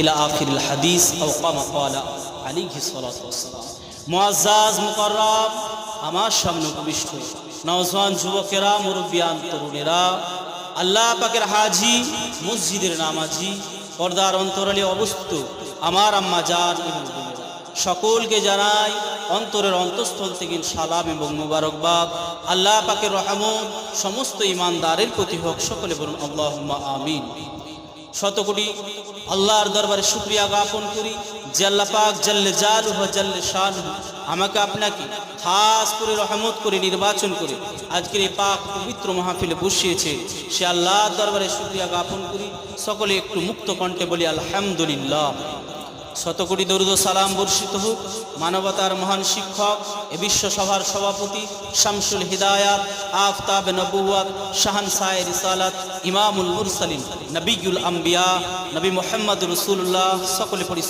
ইলা আখিরুল হাদিস, আও কামা ক্বালা আলাইহি সাল্লাতু ওয়াসসালাম। মুআজ্জাজ মুকাররম আমার সামনে উপবিষ্ট। নওজওয়ান যুবকেরা মুরব্বিয়ান তরুণেরা, আল্লাহ পাকের হাজি, মসজিদের নামাজি, পর্দার অন্তরালে অবস্থিত আমার আম্মা জান এবং সকলকে জানাই অন্তরের অন্তঃস্থল থেকে সালাম এবং মুবারকবাদ। আল্লাহ পাকের রহমত, সমস্ত ইমানদারের প্রতি হোক, সকলে বলুন আল্লাহ আমিন। শতকোটি আল্লাহর দরবারে শুক্রিয়া জ্ঞাপন করি। আল্লাহ পাক জাল্লে জাল জাল্লে শান আমাকে আপনাকে খাস করে রহমত করে নির্বাচন করে আজকের এই পাক পবিত্র মাহফিলে বসিয়েছে। সে আল্লাহর দরবারে শুক্রিয়া জ্ঞাপন করি। সকলে একটু মুক্ত কণ্ঠে বলি, আলহামদুলিল্লাহ। শতকোটি দরুদ সালাম বর্ষিত হোক। মানবতার মহান শিক্ষক, এ বিশ্বসভার সভাপতি শামসুল হিদায়াত, আফতাব নবুয়াত শাহান সায়ের ইসালাত ইমামুল মুরসালিম নবিগুল আম্বিয়া, নবী মোহাম্মদ রসুল্লাহ সকলে পড়ি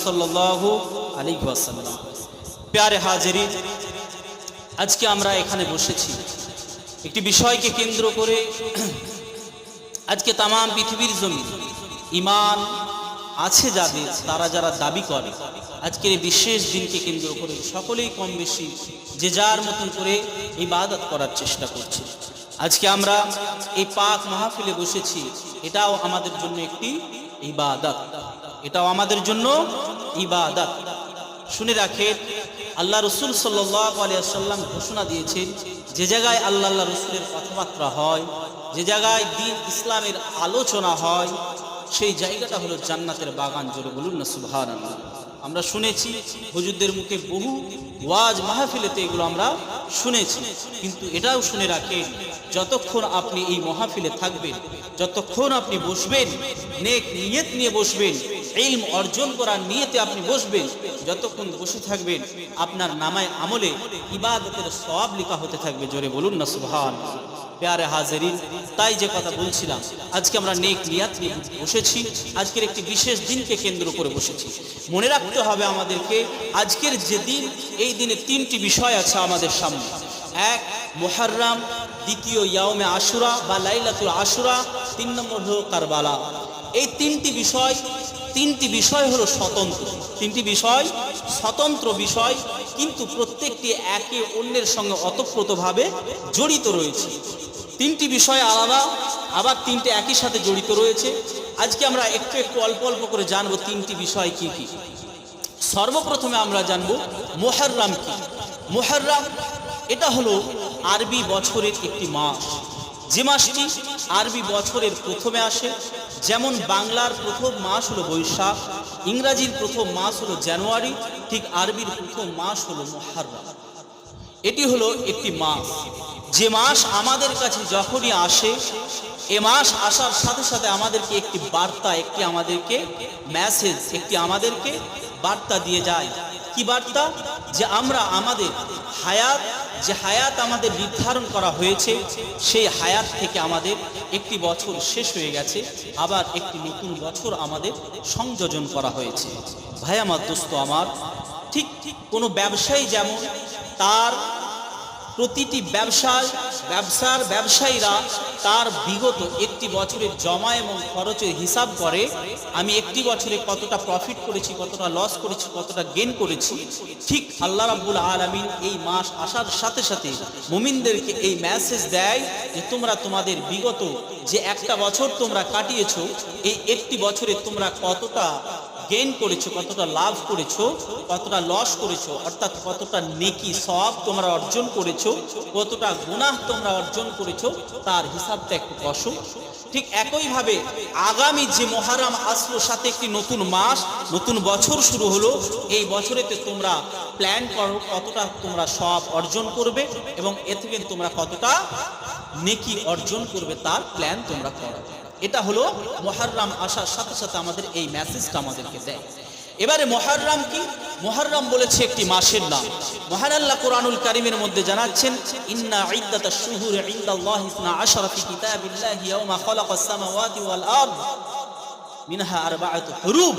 আলী ওয়াসাল্লাম। প্যারে হাজেরি, আজকে আমরা এখানে বসেছি। একটি বিষয়কে কেন্দ্র করে আজকে তাম পৃথিবীর জমি ইমান আছে যাদের, তারা যারা দাবি করে। আজকের এই বিশেষ দিনকে কেন্দ্র করে সকলেই কম বেশি যে যার মতন করে ইবাদত করার চেষ্টা করছে। আজকে আমরা এই পাক মাহফিলে বসেছি, এটাও আমাদের জন্য একটি ইবাদত। এটাও আমাদের জন্য ইবাদত। শুনে রাখেন, আল্লাহ রসুল সাল্লাম ঘোষণা দিয়েছেন, যে জায়গায় আল্লাহ আল্লাহ রসুলের কথাবার্তা হয়, যে জায়গায় দিন ইসলামের আলোচনা হয় সেই জায়গাটা হলো জান্নাতের বাগান জোরে বলুন না সুভান আমরা শুনেছি, হুজুরদের মুখে বহু ওয়াজ মাহফিলেতে এগুলো আমরা শুনেছি। কিন্তু এটাও শুনে রাখেন, যতক্ষণ আপনি এই মহাফিলে থাকবেন, যতক্ষণ আপনি বসবেন, নেক নিয়ত নিয়ে বসবেন, ইলম অর্জন করার নিয়তে আপনি বসবেন, যতক্ষণ বসে থাকবেন, আপনার নামায় আমলে ইবাদতের সব লেখা হতে থাকবে, জোরে বলুন না সুবহান প্যারে হাজারিন, তাই যে কথা বলছিলাম, আজকে আমরা নেক নিয়াত নিয়ে বসেছি, আজকের একটি বিশেষ দিনকে কেন্দ্র করে বসেছি। মনে রাখতে হবে আমাদেরকে, আজকের যে দিন, এই দিনে তিনটি বিষয় আছে আমাদের সামনে। এক, মোহাররাম, দ্বিতীয় ইয়াউমে আশুরা বা লাইলাতুল আশুরা, তিন নম্বর হলো কারবালা। এই তিনটি বিষয় তিনটি বিষয় হলো স্বতন্ত্র। তিনটি বিষয়, স্বতন্ত্র বিষয় কিন্তু প্রত্যেকটি একে অন্যের সঙ্গে অতপ্রতভাবে জড়িত রয়েছে। তিনটি বিষয় আলাদা, আবার তিনটে একই সাথে জড়িত রয়েছে। আজকে আমরা একটু একটু অল্প অল্প করে জানব তিনটি বিষয় কি কি। সর্বপ্রথমে আমরা জানব মোহাররাম কি। মোহাররাম, এটা হলো আরবি বছরের একটি মাস। যে মাসটি আরবি বছরের প্রথমে আসে যেমন বাংলার প্রথম মাস হলো বৈশাখ, ইংরাজির প্রথম মাস হলো জানুয়ারি, ঠিক আরবির প্রথম মাস হলো মোহাররাম। এটি হলো একটি মাস। যে মাস আমাদের কাছে যখনই আসে, এ মাস আসার সাথে সাথে আমাদেরকে একটি বার্তা, একটি আমাদেরকে মেসেজ একটি আমাদেরকে বার্তা দিয়ে যায়। কি বার্তা? যে আমরা আমাদের হায়াত, যে হায়াত আমাদের নির্ধারণ করা হয়েছে, সেই হায়াত থেকে আমাদের একটি বছর শেষ হয়ে গেছে, আবার একটি নতুন বছর আমাদের সংযোজন করা হয়েছে। ভাই আমার দোস্ত আমার, ঠিক ঠিক কোনো ব্যবসায়ী যেমন, তার প্রতিটি ব্যবসায়, ব্যবসার ব্যবসায়ীরা তার বিগত একটি বছরের জমা এবং খরচের হিসাব করে, আমি একটি বছরে কতটা প্রফিট করেছি, কতটা লস করেছি, কতটা গেন করেছি, ঠিক আল্লাহ রাব্বুল আলমিন এই মাস আসার সাথে সাথে মুমিনদেরকে এই মেসেজ দেয় যে তোমরা তোমাদের বিগত যে একটা বছর তোমরা কাটিয়েছ, এই একটি বছরে তোমরা কতটা গেইন করেছ, কতটা লাভ করেছ, কতটা লস করেছ, অর্থাৎ কতটা নেকি সব তোমরা অর্জন করেছ, কতটা গুনাহ তোমরা অর্জন করেছ, তার হিসাবটা একটু কষো ঠিক একইভাবে আগামী যে মহারাম আসলো, সাথে একটি নতুন মাস, নতুন বছর শুরু হলো, এই বছরেতে তোমরা প্ল্যান করো কতটা তোমরা সব অর্জন করবে এবং এ থেকে তোমরা কতটা নেকি অর্জন করবে, তার প্ল্যান তোমরা করো। এটা হলো মহাররাম আসার সাথে সাথে আমাদের এই মেসেজটা আমাদেরকে দেয়। এবারে মহাররাম কি? মহাররাম বলেছে একটি মাসের নাম। মহান আল্লাহ কোরআনুল কারিমের মধ্যে জানাচ্ছেন, ইন্না ইদ্দাতা শুহুর ইনদাল্লাহ ইসনা আশরা ফি কিতাবিল্লাহি ইয়াওমা খালাকাস সামাওয়াতি ওয়াল আরদ মিনহা আরবাআতু হুরুব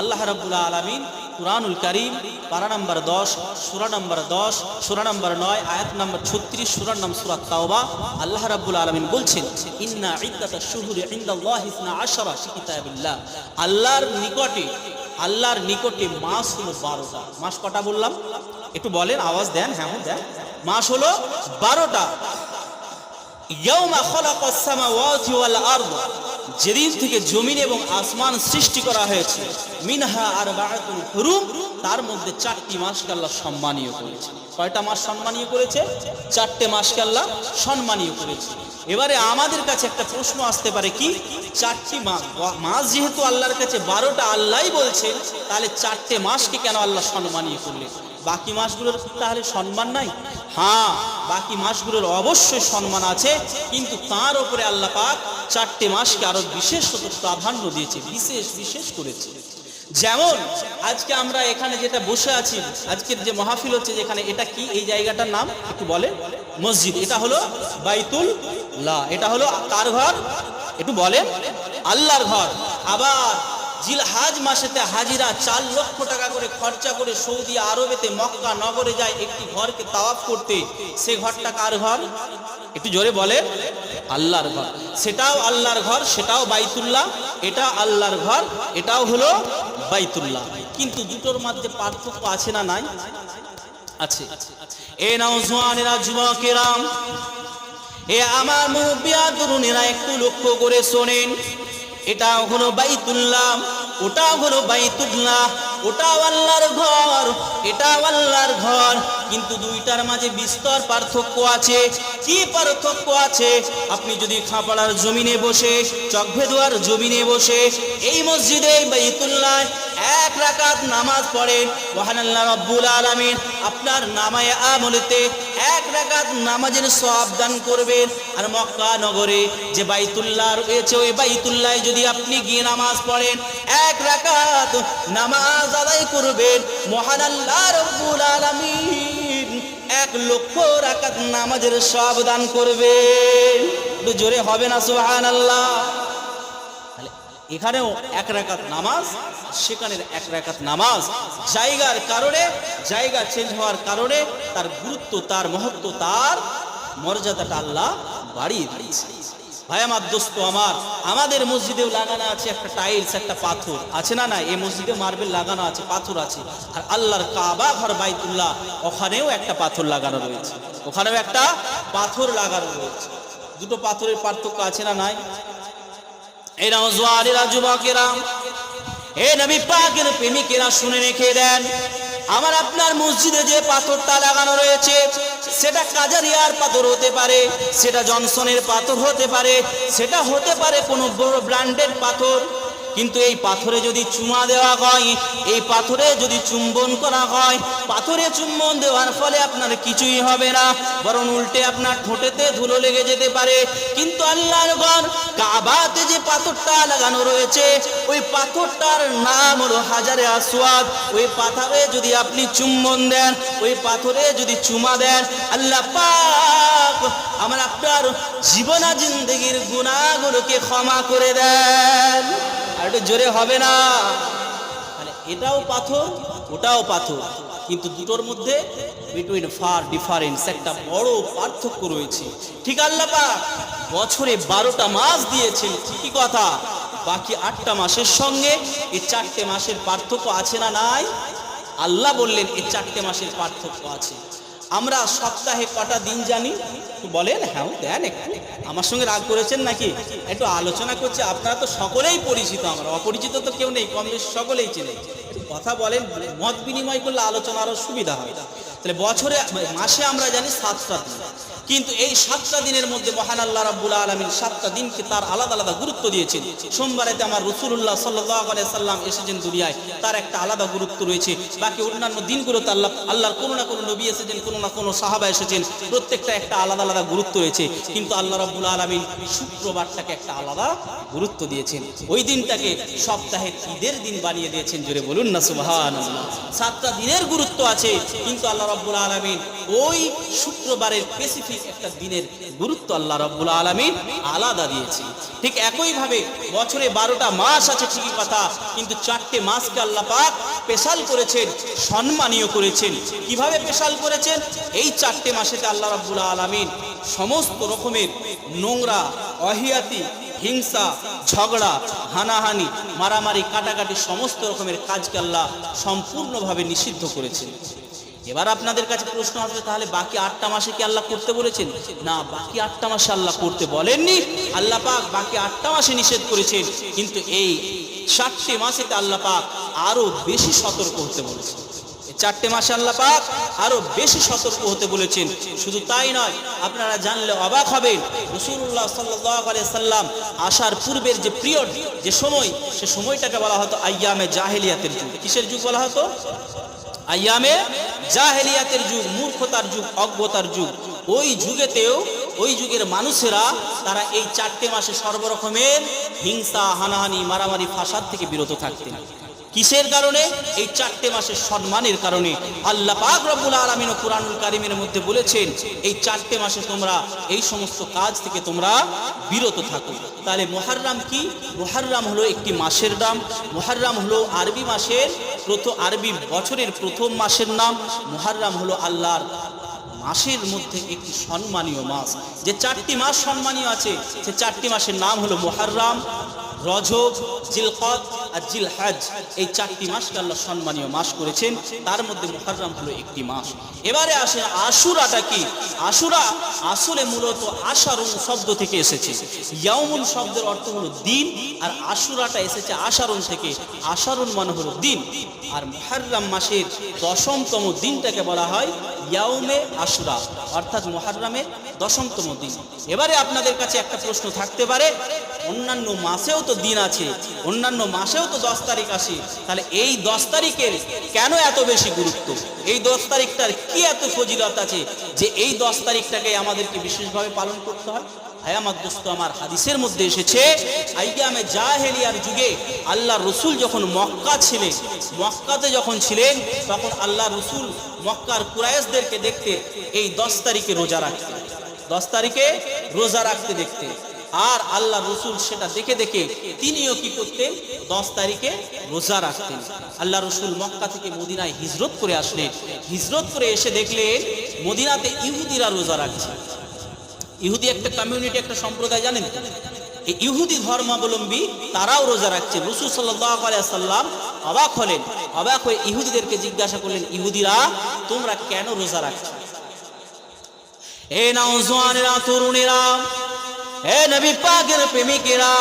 আল্লাহ রাব্বুল আলামিন কুরআনুল কারীম, পারা নাম্বার দশ, সূরা নাম্বার দশ, সূরা নাম্বার নয়, আয়াত নাম্বার ছত্রিশ, সূরার নাম সূরা তাওবা। আল্লাহ রাব্বুল আলামিন বলছেন, ইন্না ইদ্দাতাশ শুহুরি ইনদাল্লাহি ইসনা আশারা কিতাবিল্লাহ। আল্লাহর নিকটে আল্লাহর নিকটে মাস হলো বারোটা। মাস কটা বললাম? একটু বলেন, আওয়াজ দেন হ্যাঁ হ্যাঁ দেন। মাস হলো বারোটা। ইয়াউমা খালাকাস সামাওয়াতি ওয়াল আরদ। যেদিন থেকে জমিন এবং আসমান সৃষ্টি করা হয়েছে, মিনহা আর বাহাতুল হুরুম, তার মধ্যে চারটি মাসকে আল্লাহ সম্মানীয় করেছে। কয়টা মাস সম্মানীয় করেছে? চারটে মাসকে আল্লাহ সম্মানীয় করেছে। এবারে আমাদের কাছে একটা প্রশ্ন আসতে পারে কি? চারটি মাস মাস যেহেতু আল্লাহর কাছে বারোটা আল্লাহই বলছে, তাহলে চারটে মাসকে কেন আল্লাহ সম্মানীয় করলেন? বাকি মাসগুলোর তাহলে সম্মান নাই? হ্যাঁ বাকি মাসগুলোর অবশ্যই সম্মান আছে, কিন্তু তার উপরে আল্লাহ পাক চারটে মাসকে আরও বিশেষত প্রাধান্য দিয়েছে, বিশেষ বিশেষ করেছে। যেমন, আজকে আমরা এখানে যেটা বসে আছি, আজকের যে মাহফিল হচ্ছে যেখানে এটা কি, এই জায়গাটার নাম একটু বলে মসজিদ, এটা হলো বাইতুল লা, এটা হলো কার ঘর? একটু বলেন? আল্লাহর ঘর। আবার জিলহাজ মাসেতে হাজিরা চার লক্ষ টাকা করে খরচা করে সৌদি আরবেতে মক্কা নগরে যায় একটি ঘরকে তাওয়াফ করতে। সে ঘরটা কার ঘর? একটু জোরে বলে আল্লাহর ঘর। সেটাও আল্লাহর ঘর, সেটাও বাইতুল্লাহ এটা আল্লাহর ঘর, এটাও হলো বাইতুল্লাহ। কিন্তু দুটোর মধ্যে পার্থক্য আছে না নাই? আছে। এ নওজওয়ানেরা যুবকেরাম, এ আমার মুরব্বিয়া তরুণেরা একটু লক্ষ্য করে শোনেন। এটা হলো বাইতুল্লাহ। ওটা হলো বাইতুল্লাহ ওটাও আল্লাহর ঘর এটাও আল্লাহর ঘর। কিন্তু দুইটার মাঝে বিস্তর পার্থক্য আছে। কি পার্থক্য আছে? আপনি যদি খাপাড়ার জমিনে বসে, চকভেদুয়ার জমিনে বসে, এই মসজিদে বাইতুল্লাহ এক রাকাত নামাজ পড়েন মহান আল্লাহ রব্বুল আলামিন আপনার নামায় আমলেতে এক রাকাত নামাজের সওয়াব দান করবেন। আর মক্কা নগরে যে বাইতুল্লাহ রয়েছে, ওই বাইতুল্লাহ যদি আপনি গিয়ে নামাজ পড়েন, এক রাকাত নামাজ আদায় করবেন। মহান আল্লাহ রব্বুল আলামিন এক লক্ষ রাকাত নামাজের সওয়াব দান করবেন। জোরে হবে না, সুবহানাল্লাহ? তাহলে এখানেও এক রাকাত নামাজ, সেখানের এক রাকাত নামাজ। জায়গার কারণে, জায়গা চেঞ্জ হওয়ার কারণে তার গুরুত্ব, তার মহত্ব, তার মর্যাদাটা আল্লাহ বাড়িয়ে দিয়েছে। ভাই আমার দোস্ত আমার, আমাদের মসজিদেও লাগানো আছে একটা টাইলস একটা পাথর। আছে না না, এই মসজিদে মার্বেল লাগানো আছে, পাথর আছে। আর আল্লাহর কাবা ঘর বাইতুল্লাহ, ওখানেও একটা পাথর লাগানো রয়েছে। ওখানেও একটা পাথর লাগানো রয়েছে। দুটো পাথরের পার্থক্য আছে না নাই? এই জোয়ারেরা যুবকেরা। এ নবী পাকের প্রেমিকেরা শুনে রেখে দেন, আমার আপনার মসজিদে যে পাথরটা লাগানো রয়েছে, সেটা কাজারিয়ার পাথর হতে পারে, সেটা জনসনের পাথর হতে পারে, সেটা হতে পারে কোনো বড় ব্র্যান্ডের পাথর। কিন্তু এই পাথরে যদি চুমা দেওয়া হয়, এই পাথরে যদি চুম্বন করা হয়, পাথরে চুম্বন দেওয়ার ফলে আপনার কিছুই হবে না, বরং উল্টে আপনার ঠোঁটেতে ধুলো লেগে যেতে পারে। কিন্তু আল্লাহর কাবাতে যে পাথরটা লাগানো রয়েছে, ওই পাথরটার নাম হলো হাজারে আসওয়াদ। ওই পাথরে যদি আপনি চুম্বন দেন, ওই পাথরে যদি চুমা দেন, আল্লাহ পাক আমার আপনার জীবনা জিন্দগির গুণাগুলোকে ক্ষমা করে দেন। আর একটু জোরে হবে না। মানে এটাও পাথর, ওটাও পাথর। কিন্তু দুটোর মধ্যে বিটুইন ফার ডিফারেন্স একটা বড় পার্থক্য রয়েছে। ঠিক আল্লাহ পাক বছরে বারোটা মাস দিয়েছেন, ঠিকই কথা। বাকি আটটা মাসের সঙ্গে এই চারটে মাসের পার্থক্য আছে না নাই? আল্লাহ বললেন, এই চারটে মাসের পার্থক্য আছে। আমরা সপ্তাহে কটা দিন জানি? বলেন হ্যাঁ দেন একটু। আমার সঙ্গে রাগ করেছেন নাকি? একটু আলোচনা করছে, আপনারা তো সকলেই পরিচিত আমরা, অপরিচিত তো কেউ নেই, কম বেশি সকলেই চেনে। কথা বলেন, মত বিনিময় করলে আলোচনা আরও সুবিধা হয়। তাহলে বছরে, মাসে আমরা জানি সাতটা দিন। কিন্তু এই সাতটা দিনের মধ্যে মহান আল্লাহ রাব্বুল আলমিন সাতটা দিনকে তার আলাদা আলাদা গুরুত্ব দিয়েছেন। সোমবারেতে আমার রসুল্লাহ সাল্লাহ সাল্লাম এসেছেন দুনিয়ায়, তার একটা আলাদা গুরুত্ব রয়েছে। বাকি অন্যান্য দিনগুলোতে আল্লাহ, আল্লাহর কোনো না কোনো নবী এসেছেন, কোনো না কোনো সাহাবা এসেছেন, প্রত্যেকটা একটা আলাদা আলাদা গুরুত্ব রয়েছে। কিন্তু আল্লাহ রাব্বুল আলমিন শুক্রবারটাকে একটা আলাদা গুরুত্ব দিয়েছেন। ওই দিনটাকে সপ্তাহের ঈদের দিন বানিয়ে দিয়েছেন, জোরে বলুন না সুবহান সাতটা দিনের গুরুত্ব আছে, কিন্তু আল্লাহ রাব্বুল আলমিন। ওই শুক্রবারের স্পেসিফিক একটা দিনের গুরুত্ব আল্লাহ রব্বুল আলমিন আলাদা দিয়েছে। ঠিক একইভাবে বছরে বারোটা মাস আছে, ঠিকই কথা, কিন্তু চারটে মাসকে আল্লাহ পাক স্পেশাল করেছেন, সম্মানীয় করেছেন। কীভাবে স্পেশাল করেছেন? এই চারটে মাসেতে আল্লাহ রাব্বুল আলামিন সমস্ত রকমের নোংরা, অহিয়াতি, হিংসা, ঝগড়া, হানাহানি, মারামারি, কাটাকাটি সমস্ত রকমের কাজকে আল্লাহ সম্পূর্ণভাবে নিষিদ্ধ করেছেন। এবার আপনাদের কাছে প্রশ্ন আসবে, তাহলে বাকি আটটা মাসে কি আল্লাহ করতে বলেছেন? না, বাকি আটটা মাসে আল্লাহ করতে বলেননি। আল্লাহ পাক বাকি আটটা মাসে নিষেধ করেছেন, কিন্তু এই চারটে মাসেতে আল্লাহ পাক আরও বেশি সতর্ক হতে বলেছেন। চারটে মাসে আল্লাহ পাক আরও বেশি সতর্ক হতে বলেছেন। শুধু তাই নয়, আপনারা জানলে অবাক হবেন রসুল্লাহ সাল্লাহ সাল্লাম আসার পূর্বের যে পিরিয়ড, যে সময়, সে সময়টাকে বলা হতো আয়ামে জাহেলিয়াতের যুগ। কিসের যুগ বলা হতো? আয়ামে জাহেলিয়াতের যুগ, মূর্খতার যুগ, অজ্ঞতার যুগ। ওই যুগেতেও, ওই যুগের মানুষেরা, তারা এই চারটে মাসে সর্বরকমের হিংসা, হানাহানি, মারামারি, ফাসাদ থেকে বিরত থাকতেন। কিসের কারণে? এই চারটে মাসের সম্মানের কারণে। আল্লাহ পাক রব্বুল আলমিন ও কুরআনুল কারিমের মধ্যে বলেছেন, এই চারটে মাসে তোমরা এই সমস্ত কাজ থেকে তোমরা বিরত থাকো। তাহলে মোহাররাম কি? মোহাররাম হলো একটি মাসের নাম মোহাররাম হলো আরবি মাসের প্রথম আরবি বছরের প্রথম মাসের নাম মোহাররাম হলো আল্লাহর মাসের মধ্যে একটি সম্মানীয় মাস। যে চারটি মাস সম্মানীয় আছে, সে চারটি মাসের নাম হলো মোহাররাম, রজব জিলকত আর জিল হাজ এই চারটি মাসকে আল্লাহ সম্মানীয় মাস করেছেন। তার মধ্যে মুহাররাম হলো একটি মাস। এবারে আসে আশুরাটা কি? আশুরা আসলে মূলত আশারুন শব্দ থেকে এসেছে। ইয়াউমুন শব্দের অর্থ হলো দিন, আর আশুরাটা এসেছে আশারুন থেকে। আশারুন মানে হলো দিন। আর মুহাররাম মাসের দশমতম দিনটাকে বলা হয় ইয়াউমে আশুরা, অর্থাৎ মুহাররামের দশমতম দিন। এবারে আপনাদের কাছে একটা প্রশ্ন থাকতে পারে অন্যান্য মাসেও তো দিন আছে, অন্যান্য মাসেও তো দশ তারিখ আসে, তাহলে এই দশ তারিখের কেন এত বেশি গুরুত্ব? এই দশ তারিখটার কি এত ফজিলত আছে যে এই দশ তারিখটাকে আমাদেরকে বিশেষভাবে পালন করতে হয়? আমার দোস্ত, আমার হাদিসের মধ্যে এসেছে যুগে আল্লাহ রসুল যখন মক্কা মক্কাতে যখন ছিলেন, তখন আল্লাহ রসুল মক্কার দেখতে এই দশ তারিখে রোজা দশ তারিখে রোজা রাখতে দেখতে আর আল্লাহ রসুল সেটা দেখে দেখে তিনিও কি করতেন? দশ তারিখে রোজা রাখতেন। আল্লাহ রসুল মক্কা থেকে মদিনায় হিজরত করে আসলেন। হিজরত করে এসে দেখলেন মদিনাতে ইহুদিরা রোজা রাখছে। ইহুদি একটা কমিউনিটি একটা সম্প্রদায়, জানেন? এই ইহুদি ধর্মাবলম্বী তারাও রোজা রাখছে। রসুল সাল্লাম অবাক হলেন। অবাক হয়ে ইহুদিদেরকে জিজ্ঞাসা করলেন, ইহুদিরা, তোমরা কেন রোজা রাখছো? এ নওজওয়ানেরা তরুণেরা হে নবী পাকের প্রেমিকেরা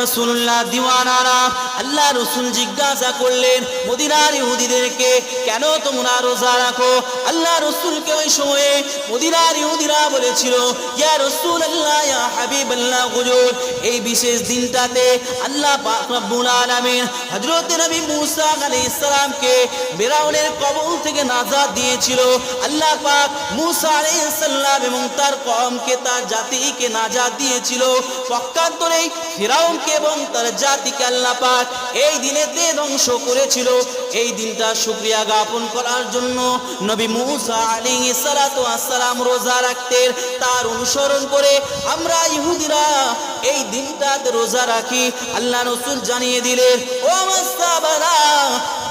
রসুল্লাহ দিওয়ানারা আল্লাহ রসুল জিজ্ঞাসা করলেন, মদিনার ইহুদিদেরকে কেন তোমরা রোজা রাখো? আল্লাহ রসুলকে ওই সময়ে মদিনার ইহুদিরা বলেছিল, ইয়া রসুল আল্লাহ ইয়া হাবিব আল্লাহ হুজুর, এই বিশেষ দিনটাতে আল্লাহ রব্বুল আলামিন হযরত নবী মুসা আলাইহিস সালামকে ফিরাউনের কবল থেকে নাজাত দিয়েছিল। আল্লাহ পাক মুসা আলাইহিস সালাম এবং তার কওমকে, তার জাতিকে নাজাত দিয়েছিল। পক্ষান্তরে ফিরাউনকে এবং তার জাতিকে আল্লাহ পাক এই দিনেতে ধ্বংস করেছিল, এই দিনটা শুকরিয়া জ্ঞাপন করার জন্য নবী মুসা আলাইহিস সালাতু আসসালাম রোজা রাখতেন তার অনুসরণ করে আমরা ইহুদিরা এই দিনটাতে রোজা রাখি। আল্লাহ রসুল জানিয়ে দিলেন, ও মাস্তাবারা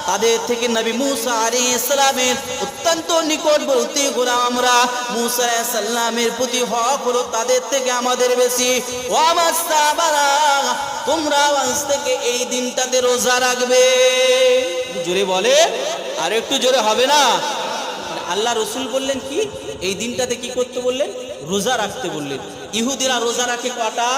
তাদের থেকে নবী মুসা আলাইহিস সালামের অত্যন্ত নিকটবর্তী গোলাম আমরা। মুসা সালামের প্রতি হক হলো তাদের থেকে আমাদের বেশি। ও মাস্তাবারা তোমরা আজ থেকে এই দিনটাতে রোজা রাখবে। জোরে বলে, আর একটু জোরে হবে না? মানে আল্লাহ রসুল বললেন কি? এই দিনটাতে কি করতে বললেন? রোজা রাখতে বললেন। ইহুদিরা রোজা রাখে কটা?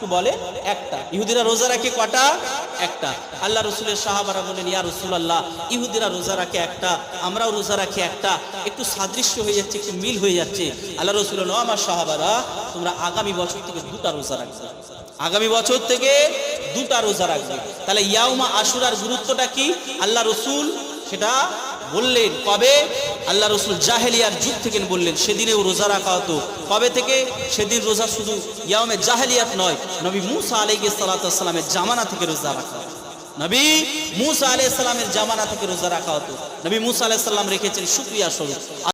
একটু বলে একটা। ইহুদিরা রোজা রাখে কটা? একটা। আল্লাহ রসুলের সাহাবারা বলেন ইয়া রসুল আল্লাহ ইহুদিরা রোজা রাখে একটা, আমরাও রোজা রাখি একটা। একটু সাদৃশ্য হয়ে যাচ্ছে, একটু মিল হয়ে যাচ্ছে। আল্লাহ রসুল নো আমার সাহাবারা, তোমরা আগামী বছর থেকে দুটা রোজা রাখবে। আগামী বছর থেকে দুটা রোজা রাখবে। তাহলে ইয়াউমা আশুরার গুরুত্বটা কি? আল্লাহ রসুল সেটা বললেন, কবে? আল্লাহ রসুল জাহেলিয়ার যুগ থেকে বললেন, সেদিনেও রোজা রাখা হতো। কবে থেকে? সেদিন রোজা শুধু ইয়ামে জাহেলিয়াত নয়, নবী মুসা আলাইকে সালাতামের জামানা থেকে রোজা রাখা নবী মুসা আলাইসালামের সালামের জামানা থেকে রোজা রাখা হতো। নবী মুসা আলাইসাল্লাম রেখেছেন সুক্রিয়া স্বরূপ।